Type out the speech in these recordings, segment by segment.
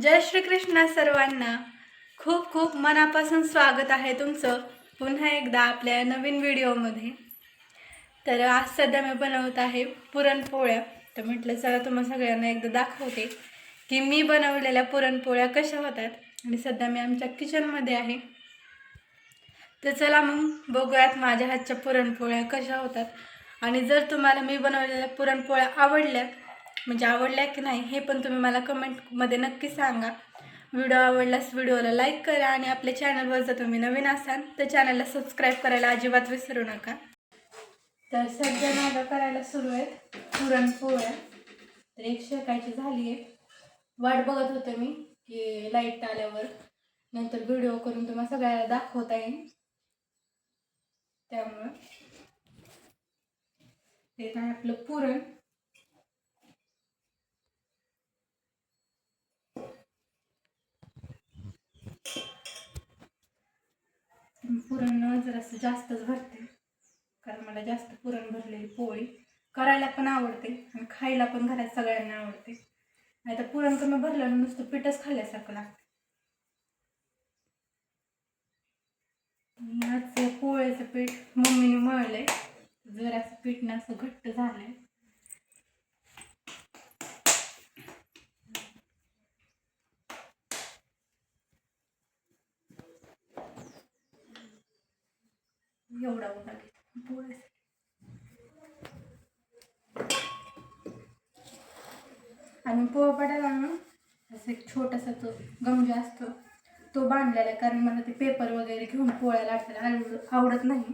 जय श्रीकृष्ण सर्वांना. खूप खूप मनापासून स्वागत आहे तुमचं पुन्हा एकदा आपल्या नवीन व्हिडिओमध्ये. तर आज सध्या मी बनवत आहे पुरणपोळ्या. तर म्हटलं चला तुम्हाला सगळ्यांना एकदा दाखवते की मी बनवलेल्या पुरणपोळ्या कशा होतात. आणि सध्या मी आमच्या किचनमध्ये आहे. तर चला मग बघूयात माझ्या हातच्या पुरणपोळ्या कशा होतात. आणि जर तुम्हाला मी बनवलेल्या पुरणपोळ्या आवडल्या म्हणजे आवडल्या की नाही हे पण तुम्ही मला कमेंटमध्ये नक्की सांगा. व्हिडिओ आवडल्यास व्हिडिओला लाईक करा आणि आपल्या चॅनलवर जर तुम्ही नवीन असाल तर चॅनलला सबस्क्राईब करायला अजिबात विसरू नका. तर सध्या माझं करायला सुरू आहे. पुरणपोळ्या तर एक शेकायची झाली आहे. वाट बघत होते मी की लाइट आल्यावर. नंतर व्हिडिओ करून तुम्हाला सगळ्याला दाखवता येईल. त्यामुळं ते आहे आपलं पुरण पुरण जरासं जास्तच भरते. कारण मला जास्त पुरण भरलेली पोळी करायला पण आवडते आणि खायला पण घरात सगळ्यांना आवडते. नाही तर पुरण कमी भरलं नुसतं पिठच खाल्ल्यासारखं लागतं. आज पोळ्याचं पीठ मम्मीने मळलंय. जरासं पीठ ना असं घट्ट झालंय एवढा उडा घेतो पोळ्यासाठी आणि पोळपाटाला ना असं एक छोटासा तो गमजा असतो तो बांधलेला आहे कारण मला ते पेपर वगैरे घेऊन पोळ्या लाटायला आवड आवडत नाही.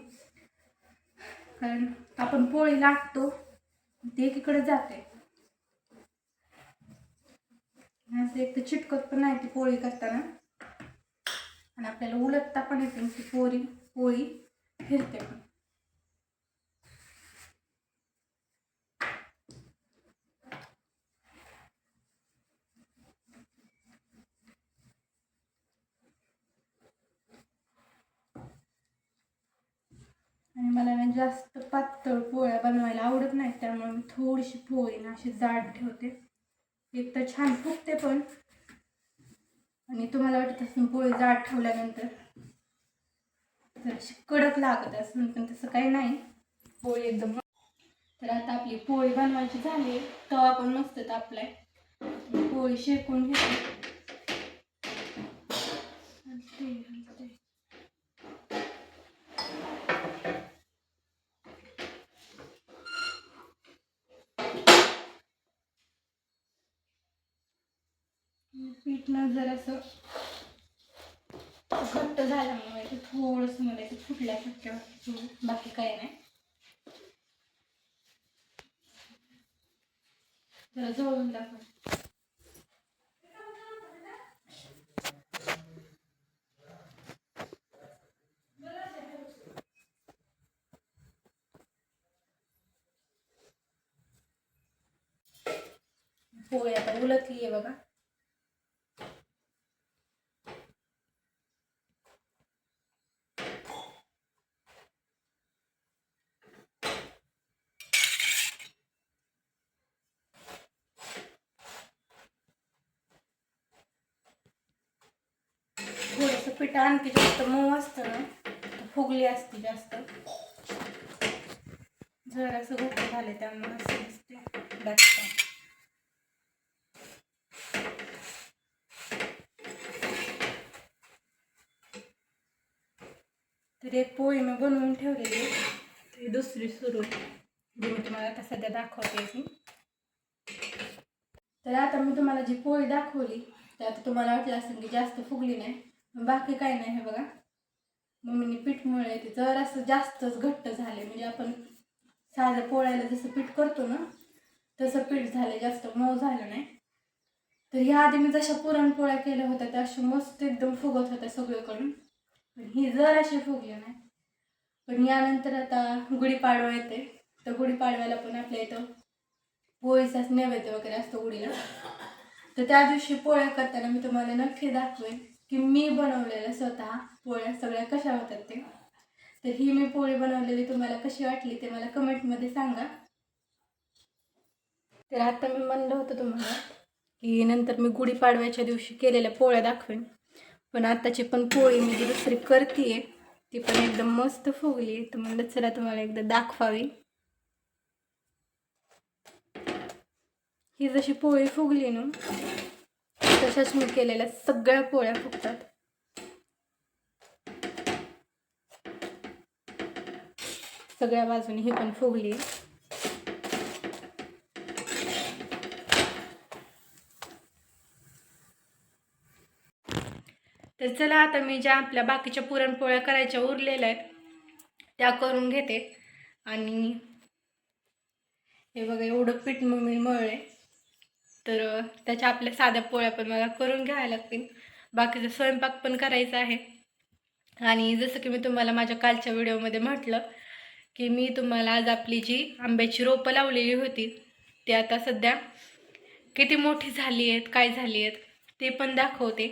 कारण आपण पोळी लाटतो ते एकीकडे जाते. असं एक तर चिटकत पण नाही ती पोळी करताना. आणि आपल्याला उलटता पण येते ती पोरी पोळी फिरते पण आणि मला ना जास्त पातळ पोळ्या बनवायला आवडत नाही त्यामुळे मी थोडीशी पोळी ना अशी जाड ठेवते. एक तर छान फुगते पण. आणि तुम्हाला वाटत असून पोळी जाड ठेवल्यानंतर तर अशी कडक लागत असून पण तसं काही नाही. पोळी एकदम तर आता आपली पोळी बनवायची झाली तवा पण मस्त तापलाय. पोळी शेकून घेते. हलते, हलते. पीठ जरासं घट्ट झाल्यामुळे ते थोडंसं मला ते फुटल्यासारखं बाकी काही नाही जरा जवळून दाखव पोळी आता उलटली आहे बघा थोडंसं पीठ आणखी जास्त मऊ असतं ना फुगली असते जास्त. जरासं घट्ट झाले त्यामुळे असं दिसते जास्त तर एक पोळी मी बनवून ठेवलेली ते दुसरी सुरू. जी मी तुम्हाला आता सध्या दाखवते ती. तर आता मी तुम्हाला जी पोळी दाखवली तर आता तुम्हाला वाटलं असेल की जास्त फुगली नाही. बाकी काही नाही हे बघा. मम्मीने पीठ मळले ते जरासं जास्तच घट्ट झाले म्हणजे आपण साधं पोळ्याला जसं पीठ करतो ना तसं पीठ झालं जास्त मऊ झालं नाही. तर ह्या आधी मी जशा पुरणपोळ्या केल्या होत्या त्या अशा मस्त एकदम फुगत होत्या सगळीकडून. पण ही जर अशी फुगली नाही. पण यानंतर आता गुढीपाडवा येते. तर गुढीपाडव्याला पण आपल्या इथं पोळीचाच नैवेद्य वगैरे असतो गुढीला. तर त्या दिवशी पोळ्या करताना मी तुम्हाला नक्की दाखवेन. की मी बनवलेल्या स्वतः पोळ्या सगळ्या कशा होतात ते. तर ही मी पोळी बनवलेली तुम्हाला कशी वाटली ते मला कमेंटमध्ये सांगा. तर आता मी म्हणलं होतं तुम्हाला की नंतर मी गुढीपाडव्याच्या दिवशी केलेल्या पोळ्या दाखवेन. पण आताची पण पोळी मी जी दुसरी करते ती पण एकदम मस्त फुगली. आहे तर म्हणलं चला तुम्हाला एकदा दाखवावी. ही जशी पोळी फुगली ना तशाच मी केलेल्या सगळ्या पोळ्या फुगतात. सगळ्या बाजूने ही पण फुगली. तर चला आता मी ज्या आपल्या बाकीच्या पुरणपोळ्या करायच्या उरलेल्या आहेत त्या करून घेते. आणि हे बघा एवढं पीठ मग मी मळले. तर त्याच्या आपल्या साध्या पोळ्या पण मला करून घ्यायला लागतील. बाकीचा स्वयंपाक पण करायचा आहे. आणि जसं की मी तुम्हाला माझ्या कालच्या व्हिडिओमध्ये म्हटलं की मी तुम्हाला आज आपली जी आंब्याची रोपं लावलेली होती ती आता सध्या किती मोठी झाली आहेत काय झाली आहेत ते पण दाखवते.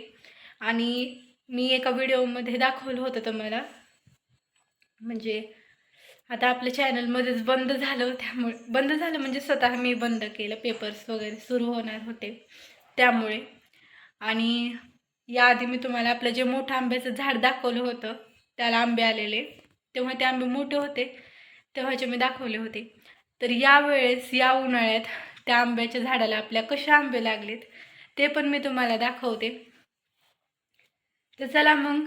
आणि मी एका व्हिडिओमध्ये दाखवलं होतं तुम्हाला. म्हणजे आता आपल्या चॅनलमध्येच बंद झालं त्यामुळे बंद झालं म्हणजे स्वतः मी बंद केलं पेपर्स वगैरे सुरू होणार होते त्यामुळे. आणि याआधी मी तुम्हाला आपलं जे मोठं आंब्याचं झाड दाखवलं होतं त्याला आंबे आलेले. तेव्हा ते आंबे मोठे होते तेव्हाचे मी दाखवले होते. तर यावेळेस या उन्हाळ्यात त्या आंब्याच्या झाडाला आपल्या कशा आंबे लागलेत ते पण मी तुम्हाला दाखवते. तर चला मग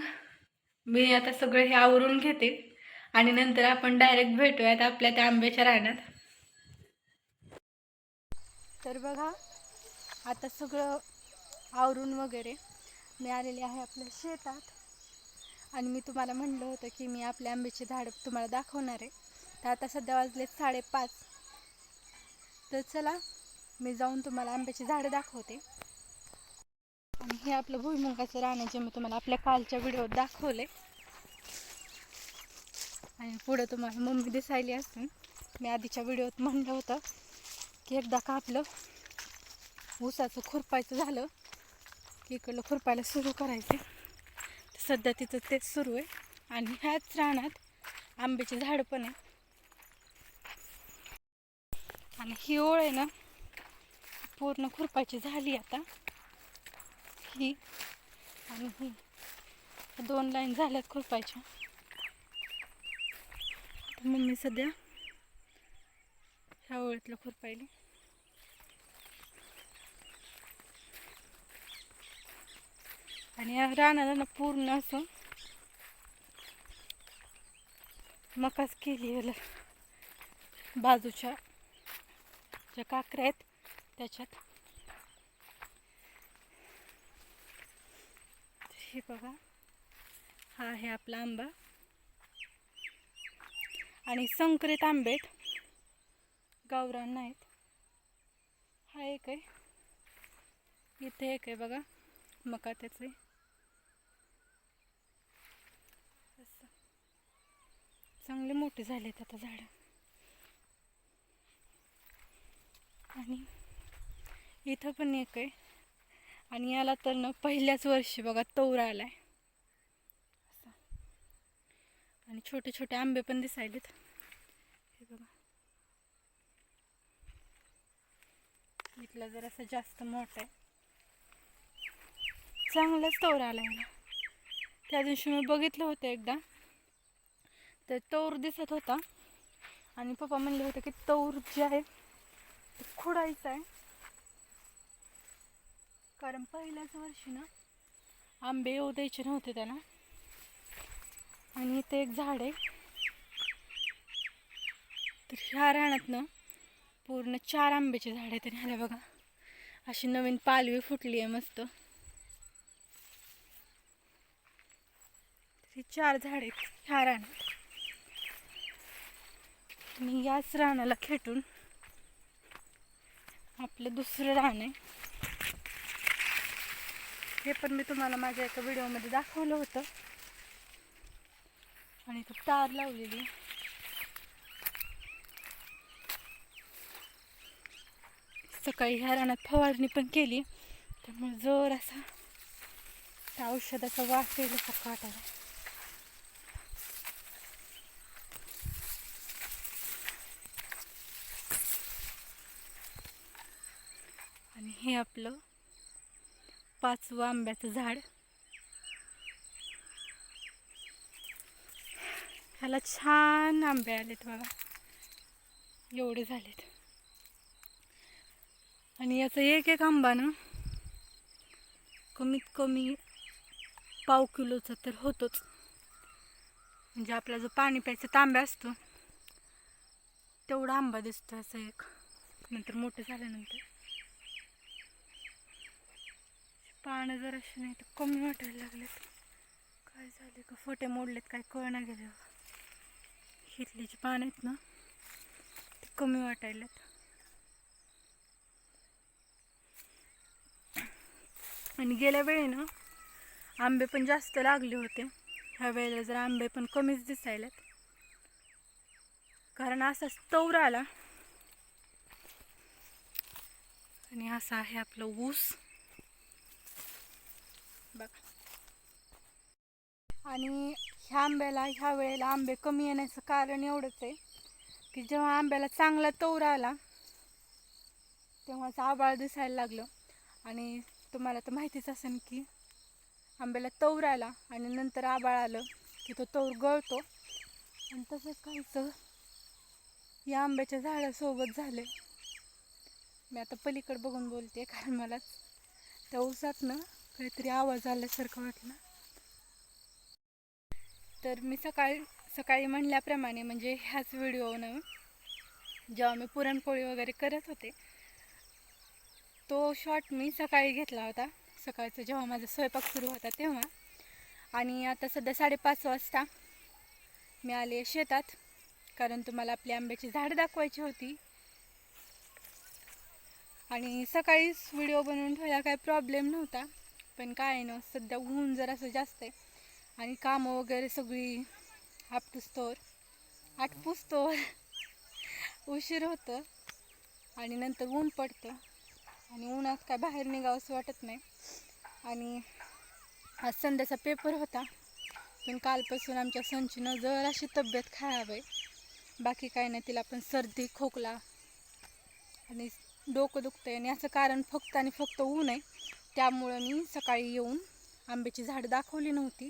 मी आता सगळं हे आवरून घेते. आणि नंतर आपण डायरेक्ट भेटूयात आपल्या त्या आंब्याच्या रानात. तर बघा आता सगळं आवरून वगैरे मी आलेले आहे आपल्या शेतात. आणि मी तुम्हाला म्हणलं होतं की मी आपल्या आंब्याचे झाड तुम्हाला दाखवणार आहे. तर आता सध्या वाजले साडेपाच. तर चला मी जाऊन तुम्हाला आंब्याची झाडं दाखवते. आणि हे आपलं भुईमुगाचं राहण्याचे मी तुम्हाला आपल्या कालच्या व्हिडिओत दाखवले आणि पुढं तुम्हाला मम्मी दिसायली असून मी आधीच्या व्हिडिओत म्हणलं होतं की एकदा का आपलं ऊसाचं खुरपायचं झालं की इकडलं खुरपायला सुरू करायचे. सध्या तिथं तेच सुरू आहे. आणि ह्याच रानात आंब्याची झाडं पण आहे आणि ही ओळ आहे ना पूर्ण खुरपायची झाली आता. ही आणि ही. दोन लाईन झाल्यात खुरपायच्या. तर मम्मी सध्या ह्या ओळीतलं खुरपायली आणि या रानाला ना पूर्ण असं मकाच केली याला बाजूच्या ज्या काकऱ्या आहेत त्याच्यात. हे बघा. हा आहे आपला आंबा. आणि संकरित आंबेट गावरान नाहीत. हा एक आहे. इथे एक आहे बघा. मका त्याचे असं. चांगले मोठे झालेत आता झाडं. आणि इथं पण एक आहे. आणि याला तर ना पहिल्याच वर्षी बघा तौर आला आहे आणि छोटे छोटे आंबे पण दिसायलेत. हे बघा. इथला जरासा जास्त मोठा आहे. चांगलाच तौर आला मला त्या दिवशी मी बघितलं होतं एकदा. तर तौर दिसत होता. आणि पप्पा म्हणले होते की तौर जे आहे ते खुडायचं आहे. कारण पहिल्याच वर्षी ना आंबे येऊ द्यायचे नव्हते त्याला. आणि इथे एक झाड आहे. तर ह्या रानातनं पूर्ण चार आंब्याचे झाड आहेत आणि ह्याला बघा अशी नवीन पालवी फुटली आहे मस्त. ही चार झाड आहेत ह्या रानात. आणि याच रानाला खेटून आपलं दुसरं रान आहे. हे पण मी तुम्हाला माझ्या एका व्हिडिओमध्ये दाखवलं होतं. आणि इथं तार लावलेली. सकाळी ह्या रानात फवारणी पण केली. त्यामुळे जोर असा त्या औषधाचा वास येईलसारखं वाटायला. आणि हे आपलं पाचवं आंब्याचं झाड. ह्याला छान आंबे आलेत बघा. एवढे झालेत. आणि याचं एक एक आंबा ना कमीत कमी पाव किलोचा तर होतोच. म्हणजे आपला जो पाणी प्यायचा तांब्या असतो तेवढा आंबा दिसतो असं एक. नंतर मोठं झाल्यानंतर. पानं जर असे नाही तर कमी वाटायला लागलेत. काय झाले का? फोटे मोडलेत काय कळना गेले हिरलीची जी पानं आहेत ना ते कमी वाटायलेत आणि गेल्या वेळी ना आंबे पण जास्त लागले होते. ह्या वेळेला जर आंबे पण कमीच दिसायलेत. कारण असाच तौर आला. आणि असा आहे आपलं ऊस. बघा. आणि ह्या आंब्याला ह्या वेळेला आंबे कमी येण्याचं कारण एवढंच आहे की जेव्हा आंब्याला चांगला तौर आला तेव्हाच आबाळ दिसायला लागलं. आणि तुम्हाला तर माहितीच असेल की आंब्याला तौर आला आणि नंतर आबाळ आलं की तो तौर गळतो. आणि तसंच काहीचं या आंब्याच्या झाडासोबत झाले मी आता पलीकडे बघून बोलते कारण मला त्या उसातनं काहीतरी आवाज आल्यासारखं वाटलं. तर मी सकाळी सकाळी म्हणल्याप्रमाणे म्हणजे ह्याच व्हिडिओनं जेव्हा मी पुरणपोळी वगैरे करत होते तो शॉट मी सकाळी घेतला होता. सकाळचा जेव्हा माझा स्वयंपाक सुरू होता तेव्हा. आणि आता सध्या साडेपाच वाजता मी आले शेतात कारण तुम्हाला आपली आंब्याची झाड दाखवायची होती. आणि सकाळीच व्हिडिओ बनवून ठेवायला काही प्रॉब्लेम नव्हता पण काय ना सध्या ऊन जरासं जास्त आहे. आणि कामं वगैरे सगळी आपटुस्तोर आटपुस्तोर उशीर होतं आणि नंतर ऊन पडतं. आणि उन्हात काय बाहेर निघावंसं वाटत नाही. आणि आज संध्याचा पेपर होता पण कालपासून आमच्या संचीनं जर अशी तब्येत खराब आहे. बाकी काय नाही तिला पण सर्दी खोकला आणि डोकं दुखतं आहे आणि असं कारण फक्त आणि फक्त ऊन आहे. त्यामुळं मी सकाळी येऊन आंब्याची झाडं दाखवली नव्हती.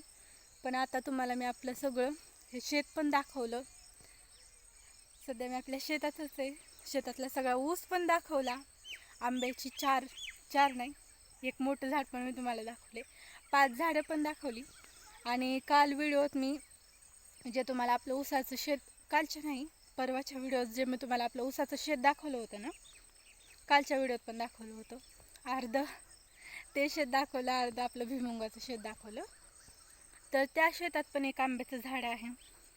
पण आता तुम्हाला मी आपलं सगळं हे शेत पण दाखवलं. सध्या मी आपल्या शेतातच आहे. शेतातला सगळा ऊस पण दाखवला. आंब्याची चार चार नाही एक मोठं झाड पण मी तुम्हाला दाखवले. पाच झाडं पण दाखवली. आणि काल व्हिडिओत मी जे तुम्हाला आपलं ऊसाचं शेत कालच्या नाही परवाच्या व्हिडिओत जे मी तुम्हाला आपलं ऊसाचं शेत दाखवलं होतं ना कालच्या व्हिडिओत पण दाखवलं होतं. अर्ध ते शेत दाखवलं अर्ध आपलं भुईमुगाचं शेत दाखवलं. तर त्या शेतात पण एक आंब्याचं झाड आहे.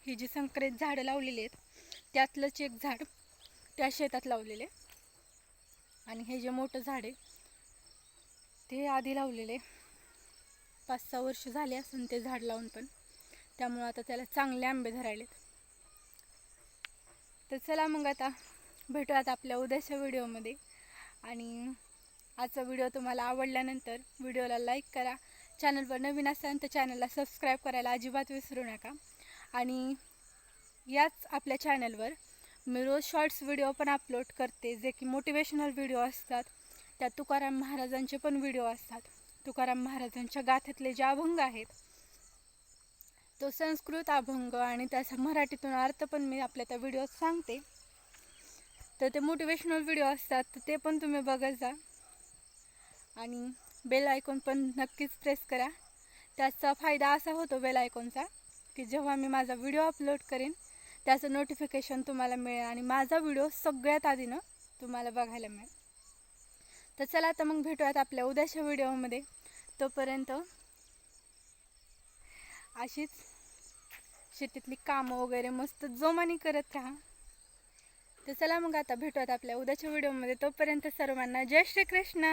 ही जी संकरित झाडं लावलेली आहेत त्यातलंच एक झाड त्या शेतात लावलेले आणि हे जे मोठं झाड आहे ते आधी लावलेले पाच सहा वर्ष झाले असून ते झाड लावून पण. त्यामुळं आता त्याला चांगले आंबे धरायलेत. तर चला मग आता भेटूयात आपल्या उद्याच्या व्हिडिओमध्ये. आणि आजचा व्हिडिओ तुम्हाला आवडल्यानंतर व्हिडिओला लाईक करा चॅनलवर नवीन असाल तर चॅनलला सबस्क्राईब करायला अजिबात विसरू नका. आणि याच आपल्या चॅनलवर मी रोज शॉर्ट्स व्हिडिओ पण अपलोड करते जे की मोटिवेशनल व्हिडिओ असतात. त्यात तुकाराम महाराजांचे पण व्हिडिओ असतात. तुकाराम महाराजांच्या गाथेतले जे अभंग आहेत तो संस्कृत अभंग आणि त्याचा मराठीतून अर्थ पण मी आपल्या त्या व्हिडिओत सांगते. तर ते मोटिवेशनल व्हिडिओ असतात तर ते पण तुम्ही बघत जा. आणि बेल आयकॉन पण नक्कीच प्रेस करा. त्याचा फायदा असा होतो बेल आयकॉनचा की जेव्हा मी माझा व्हिडिओ अपलोड करेन त्याचं नोटिफिकेशन तुम्हाला मिळेल आणि माझा व्हिडिओ सगळ्यात आधीनं तुम्हाला बघायला मिळेल. तर चला आता मग भेटूयात आपल्या उद्याच्या व्हिडिओमध्ये तोपर्यंत अशीच शेतीतली कामं वगैरे मस्त जोमानी करत राहा. तर चला मग आता भेटूयात आपल्या उद्याच्या व्हिडिओमध्ये तोपर्यंत सर्वांना जय श्री कृष्ण